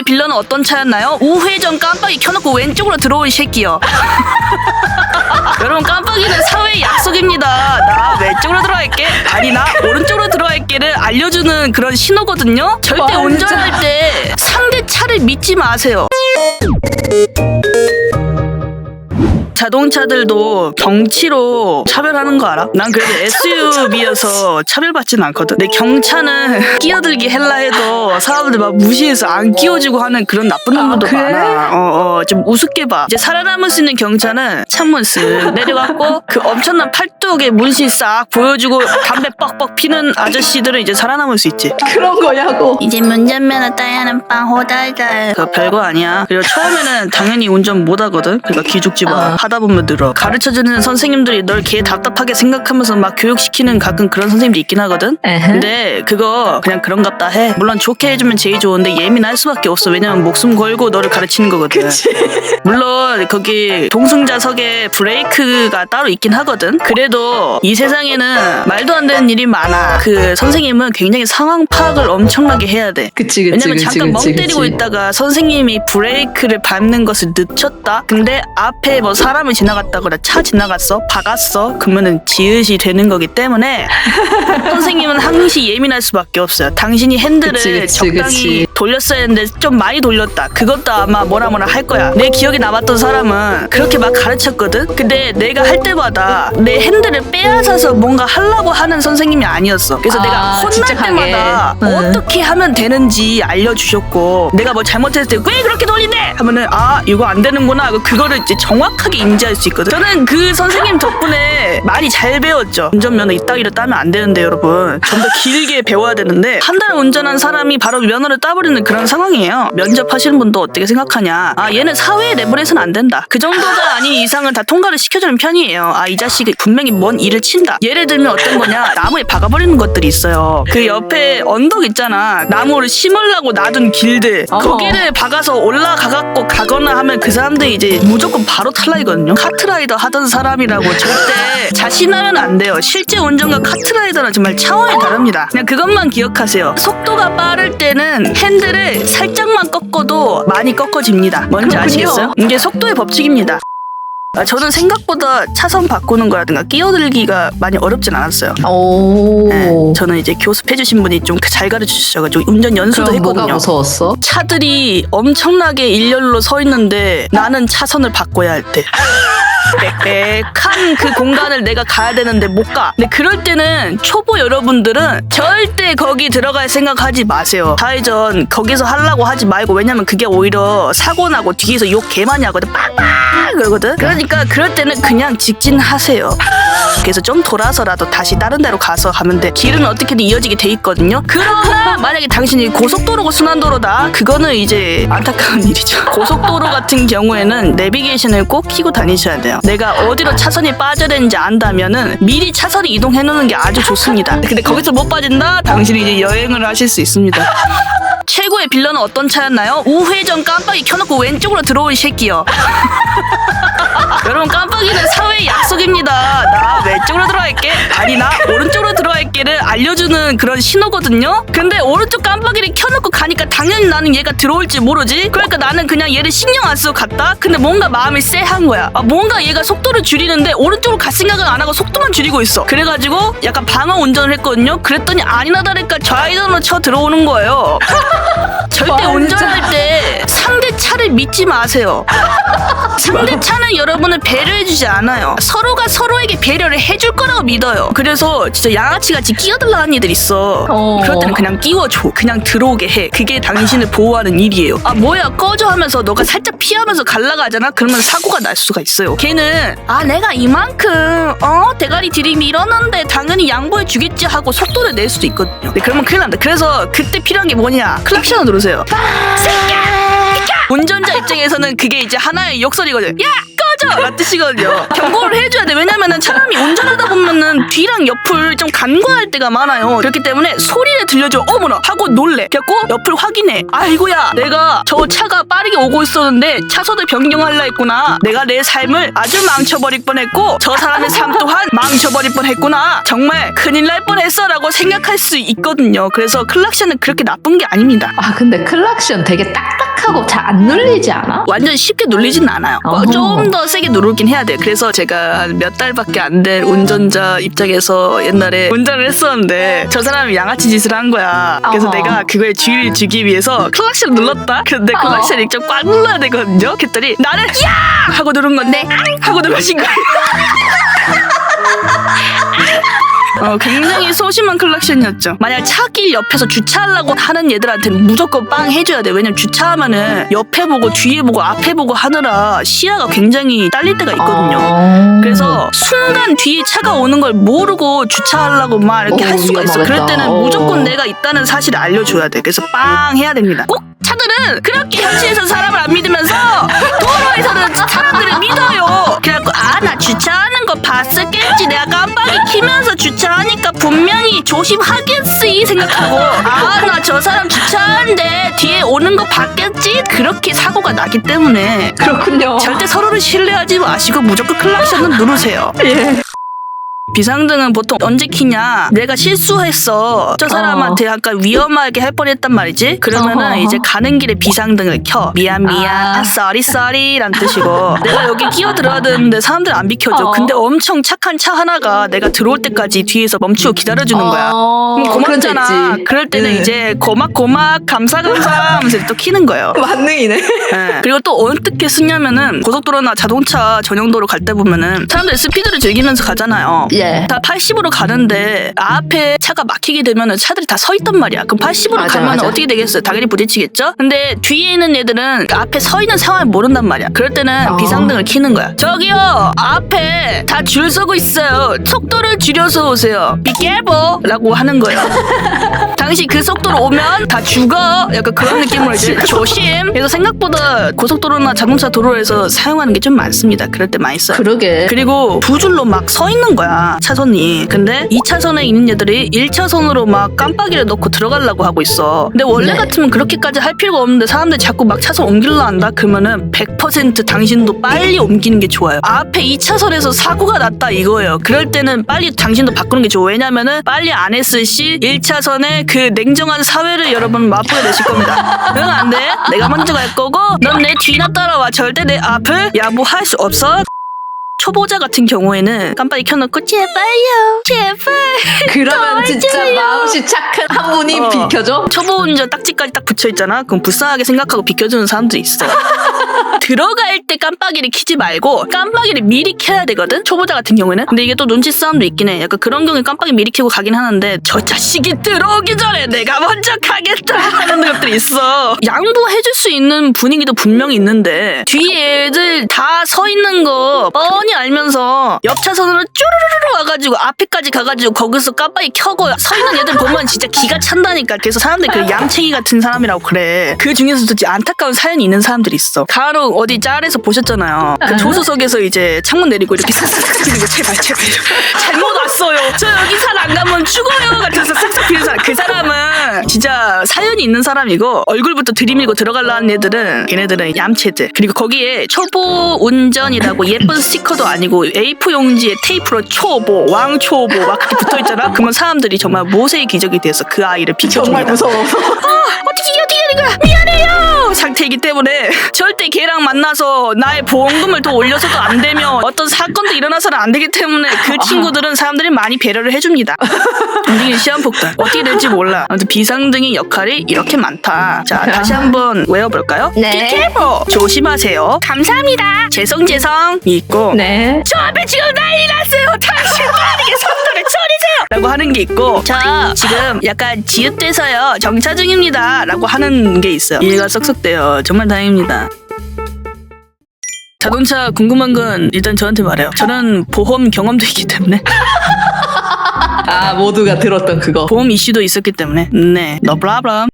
최고의 빌런은 어떤 차였나요? 우회전 깜빡이 켜놓고 왼쪽으로 들어온 새끼요. 여러분 깜빡이는 사회의 약속입니다. 나 왼쪽으로 들어갈게. 아니 나 오른쪽으로 들어갈게를 알려주는 그런 신호거든요. 절대 와, 운전할 때 상대 차를 믿지 마세요. 자동차들도 경치로 차별하는 거 알아? 난 그래도 SUV여서 차별받진 않거든. 근데 경차는 끼어들기 헬라 해도 사람들 막 무시해서 안 끼워주고 하는 그런 나쁜 놈들도 그래? 많아. 어, 어, 좀 우습게 봐. 이제 살아남을 수 있는 경차는 창문 쓱 내려갖고 그 엄청난 팔뚝에 문신 싹 보여주고 담배 뻑뻑 피는 아저씨들은 이제 살아남을 수 있지. 그런 거냐고. 이제 운전면허 따야 하는 빵 호달달 그거 별거 아니야 그리고 처음에는 당연히 운전 못 하거든 그러니까 기죽지 마 어. 하다 보면 늘어 가르쳐주는 선생님들이 널개 답답하게 생각하면서 막 교육시키는 가끔 그런 선생님들이 있긴 하거든 에헤. 근데 그거 그냥 그런갑다 해 물론 좋게 해주면 제일 좋은데 예민할 수밖에 없어 왜냐면 목숨 걸고 너를 가르치는 거거든 물론 거기 동승자석에 브레이크가 따로 있긴 하거든. 그래도 이 세상에는 말도 안 되는 일이 많아. 그 선생님은 굉장히 상황 파악을 엄청나게 해야 돼. 그치 그치 왜냐면 그치 잠깐 멍 그치, 때리고 그치. 있다가 선생님이 브레이크를 밟는 것을 늦췄다. 근데 앞에 뭐 사람 이 지나갔다거나 차 지나갔어, 박았어. 그러면은 지읒이 되는 거기 때문에 선생님은 항시 예민할 수밖에 없어요. 당신이 핸들을 그치, 그치, 적당히 그치. 돌렸어야 했는데 좀 많이 돌렸다. 그것도 아마 뭐라 뭐라 할 거야. 내 기억에 남았던 사람은 그렇게 막 가르쳤거든. 근데 내가 할 때마다 내 핸들을 빼앗아서 뭔가 하려고 하는 선생님이 아니었어. 그래서 아, 내가 혼날. 때마다 응. 어떻게 하면 되는지 알려주셨고 내가 뭐 잘못했을 때 왜 그렇게 돌리네 하면은 아 이거 안 되는구나 그거를 이제 정확하게 인지할 수 있거든. 저는 그 선생님 덕분에 많이 잘 배웠죠. 운전면허 이따위로 따면 안 되는데 여러분 좀 더 길게 배워야 되는데 한 달 운전한 사람이 바로 면허를 따버리는 그런 상황이에요. 면접하시는 분도 어떻게 생각하냐? 아 얘는 사회에 내보내서는 안 된다. 그 정도가 아닌 이상은 다 통과를 시켜주는 편이에요. 아 이 자식이 분명히 뭔 일을 친다. 예를 들면 어떤 거냐? 나무에 박아버리는 것들이 있어요. 그 옆에 언덕 있잖아. 나무를 심으려고 놔둔 길들. 거기를 박아서 올라가갖고 가거나 하면 그 사람들이 이제 무조건 바로 탈락이거든 요. 카트라이더 하던 사람이라고 절대 자신하면 안 돼요. 실제 운전과 카트라이더는 정말 차원이 다릅니다. 그냥 그것만 기억하세요. 속도가 빠를 때는 핸들을 살짝만 꺾어도 많이 꺾어집니다. 뭔지 그렇군요. 아시겠어요? 이게 속도의 법칙입니다. 아, 저는 생각보다 차선 바꾸는 거라든가 끼어들기가 많이 어렵진 않았어요. 오. 네, 저는 이제 교습해주신 분이 좀 잘 가르쳐 주셔가지고 운전 연수도 그럼 뭐가 했거든요. 무서웠어? 차들이 엄청나게 일렬로 서 있는데 나는 차선을 바꿔야 할 때. 빽빽한 그 공간을 내가 가야 되는데 못 가. 근데 그럴 때는 초보 여러분들은 절대 거기 들어갈 생각하지 마세요. 좌회전 거기서 하려고 하지 말고 왜냐면 그게 오히려 사고 나고 뒤에서 욕 개 많이 하거든. 빵빵 그러거든. 그러니까 그럴 때는 그냥 직진하세요. 그래서 좀 돌아서라도 다시 다른 데로 가서 가면 돼. 길은 어떻게든 이어지게 돼 있거든요. 그러나 만약에 당신이 고속도로고 순환도로다. 그거는 이제 안타까운 일이죠. 고속도로 같은 경우에는 내비게이션을 꼭 켜고 다니셔야 돼요. 내가 어디로 차선이 빠져야 되는지 안다면은 미리 차선을 이동해 놓는 게 아주 좋습니다. 근데 거기서 못 빠진다? 당신이 이제 여행을 하실 수 있습니다. 최고의 빌런은 어떤 차였나요? 우회전 깜빡이 켜놓고 왼쪽으로 들어온 새끼요. 여러분 깜빡이는 사회의 약속입니다. 나 왼쪽으로 들어갈게. 아니 나 오른쪽으로 들어갈게를 알려주는 그런 신호거든요. 근데 오른쪽 깜빡이를 켜놓고 가니까 당연히 나는 얘가 들어올지 모르지. 그러니까 나는 그냥 얘를 신경 안 쓰고 갔다. 근데 뭔가 마음이 쎄한 거야. 아, 뭔가 얘가 속도를 줄이는데 오른쪽으로 갈 생각은 안 하고 속도만 줄이고 있어. 그래가지고 약간 방어 운전을 했거든요. 그랬더니 아니나 다를까 좌회전으로 쳐 들어오는 거예요. 절대 와, 운전할 때 상대 차를 믿지 마세요. 상대 차는 여러분을 배려해주지 않아요. 서로가 서로에게 배려를 해줄 거라고 믿어요. 그래서 진짜 양아치 같이 끼어들라는 이들 있어. 어. 그럴 때는 그냥 끼워줘. 그냥 들어오게 해. 그게 당신을 보호하는 일이에요. 아 뭐야 꺼져 하면서 너가 살짝 피하면서 갈라가잖아. 그러면 사고가 날 수가 있어요. 걔는 아 내가 이만큼 어 대가리 들이밀었는데 당연히 양보해 주겠지 하고 속도를 낼 수도 있거든요. 근데 그러면 큰일 난다. 그래서 그때 필요한 게 뭐냐? 클락션을 누르세요. 운전자 입장에서는 그게 이제 하나의 욕설이거든. 야 라는 뜻이거든요. 경고를 해줘야 돼. 왜냐면은 사람이 운전하다 보면은 뒤랑 옆을 좀 간과할 때가 많아요. 그렇기 때문에 소리를 들려줘. 어머나! 하고 놀래. 그래갖고 옆을 확인해. 아이고야, 내가 저 차가 빠르게 오고 있었는데 차선을 변경하려 했구나. 내가 내 삶을 아주 망쳐버릴 뻔했고 저 사람의 삶 또한 망쳐버릴 뻔했구나. 정말 큰일 날 뻔했어라고 생각할 수 있거든요. 그래서 클락션은 그렇게 나쁜 게 아닙니다. 아 근데 클락션 되게 딱딱한 착하고 잘 안 눌리지 않아? 완전 쉽게 눌리진 않아요. 어허. 좀더 세게 누르긴 해야 돼요. 그래서 제가 한 몇 달밖에 안 된 운전자 입장에서 옛날에 운전을 했었는데 저 사람이 양아치 짓을 한 거야. 그래서 어허. 내가 그거에 주의를 주기 위해서 클락션을 눌렀다. 근데 어. 클락션을 좀꽉 눌러야 되거든요. 그랬더니 나는 야 하고 누른 건데 앙! 하고 누르신 거예요. 어, 굉장히 소심한 클락션이었죠. 만약 차길 옆에서 주차하려고 하는 얘들한테는 무조건 빵 해줘야 돼. 왜냐면 주차하면은 옆에 보고 뒤에 보고 앞에 보고 하느라 시야가 굉장히 딸릴 때가 있거든요. 어. 그래서 순간 뒤에 차가 오는 걸 모르고 주차하려고 막 이렇게 오, 할 수가 있어. 위험하겠다. 그럴 때는 오. 무조건 내가 있다는 사실을 알려줘야 돼. 그래서 빵 해야 됩니다. 꼭 차들은 그렇게 현실에서 사람을 안 믿으면서 도로에서는 사람들을 아 나 주차하는 거 봤었겠지. 내가 깜빡이 키면서 주차하니까 분명히 조심하겠지 생각하고 아 나 저 사람 주차하는데 뒤에 오는 거 봤겠지. 그렇게 사고가 나기 때문에 그렇군요. 절대 서로를 신뢰하지 마시고 무조건 클락션은 누르세요. 예. 비상등은 보통 언제 키냐? 내가 실수했어. 저 사람한테 약간 위험하게 할 뻔했단 말이지. 그러면은 어허. 이제 가는 길에 비상등을 켜. 미안 미안. 아. 아, 쏘리 쏘리란 뜻이고. 내가 여기 끼어 들어야 되는데 사람들 안 비켜줘. 어. 근데 엄청 착한 차 하나가 내가 들어올 때까지 뒤에서 멈추고 기다려주는 거야. 어, 그럼 고맙잖아. 그럴 때는 네. 이제 고막 고막 감사 감사 하면서 또 키는 거예요. 만능이네. 예. 그리고 또 어떻게 쓰냐면은 고속도로나 자동차 전용도로 갈 때 보면은 사람들 스피드를 즐기면서 가잖아요. 예. 다 80으로 가는데 앞에 차가 막히게 되면은 차들이 다 서 있단 말이야. 그럼 80으로 맞아, 가면 맞아. 어떻게 되겠어요? 당연히 부딪히겠죠? 근데 뒤에 있는 애들은 앞에 서 있는 상황을 모른단 말이야. 그럴 때는 어. 비상등을 켜는 거야. 저기요! 앞에 다 줄 서고 있어요. 속도를 줄여서 오세요. Be careful! 라고 하는 거예요. 당시 그 속도로 오면 다 죽어. 약간 그런 느낌으로 이제 조심. 그래서 생각보다 고속도로나 자동차 도로에서 사용하는 게 좀 많습니다. 그럴 때 많이 써요. 그러게. 그리고 두 줄로 막 서 있는 거야 차선이 근데 2차선에 있는 애들이 1차선으로 막 깜빡이를 넣고 들어가려고 하고 있어 근데 원래 네. 같으면 그렇게까지 할 필요가 없는데 사람들이 자꾸 막 차선 옮기려 한다 그러면은 100% 당신도 빨리 옮기는 게 좋아요 앞에 2차선에서 사고가 났다 이거예요 그럴 때는 빨리 당신도 바꾸는 게 좋아 왜냐면은 빨리 안 했을 시 1차선의 그 냉정한 사회를 여러분 맛보게 되실 겁니다. 응 안 돼. 내가 먼저 갈 거고 넌 내 뒤나 따라와. 절대 내 앞을 야무할 수 없어. 초보자 같은 경우에는 깜빡이 켜놓고 제발요 제발. 그러면 진짜. 마음씨 착한 한 분이 어. 비켜줘? 초보 운전 딱지까지 딱 붙여있잖아? 그럼 불쌍하게 생각하고 비켜주는 사람들이 있어 들어갈 때 깜빡이를 켜지 말고 깜빡이를 미리 켜야 되거든? 초보자 같은 경우에는? 근데 이게 또 눈치 싸움도 있긴 해. 약간 그런 경우에 깜빡이 미리 켜고 가긴 하는데 저 자식이 들어오기 전에 내가 먼저 가겠다 하는 것들이 있어. 양보해줄 수 있는 분위기도 분명히 있는데 뒤에 애들 다 서 있는 거 뻔히 알면서 옆 차선으로 쭈르르르 와가지고 앞에까지 가가지고 거기서 깜빡이 켜고 서 있는 애들 보면 진짜 기가 찬다니까. 그래서 사람들이 그 얌챙이 같은 사람이라고 그래. 그 중에서도 안타까운 사연이 있는 사람들이 있어 간혹 어디 짤에서 보셨잖아요. 그 아. 조수석에서 이제 창문 내리고 이렇게 싹싹싹 비는 거 제발 제발. 잘못 왔어요. 저 여기 살안 가면 죽어요. 같아서 싹싹 비는 사람 그 사람은 진짜 사연이 있는 사람이고 얼굴부터 들이밀고 들어가려는 애들은 걔네들은 얌체들. 그리고 거기에 초보 운전이라고 예쁜 스티커도 아니고 A4 용지에 테이프로 초보 왕초보 막 그렇게 붙어 있잖아. 그러면 사람들이 정말 모세의 기적이 돼서 그 아이를 정말 비켜줍니다. 무서워. 어떻게 이게 어떻게 되는 거야? 미안해요 상태이기 때문에 절대 걔랑 만나서 나의 보험금을 더 올려서도 안 되며 어떤 사건도 일어나서는 안 되기 때문에 그 친구들은 사람들이 많이 배려를 해줍니다 움직이는 시한폭탄 어떻게 될지 몰라 아무튼 비상등의 역할이 이렇게 많다 자 다시 한번 외워볼까요? 네. Careful. 조심하세요 감사합니다 죄송이 있고 네. 저 앞에 지금 난리 났어요. 당신 빠르게 속도를 줄이세요. 라고 하는 게 있고 자 지금 약간 지읒돼서요. 정차 중입니다. 라고 하는 게 있어요. 이해가 쏙쏙 돼요. 정말 다행입니다. 자동차 궁금한 건 일단 저한테 말해요. 저는 보험 경험도 있기 때문에 아 모두가 들었던 그거. 보험 이슈도 있었기 때문에 네, no problem.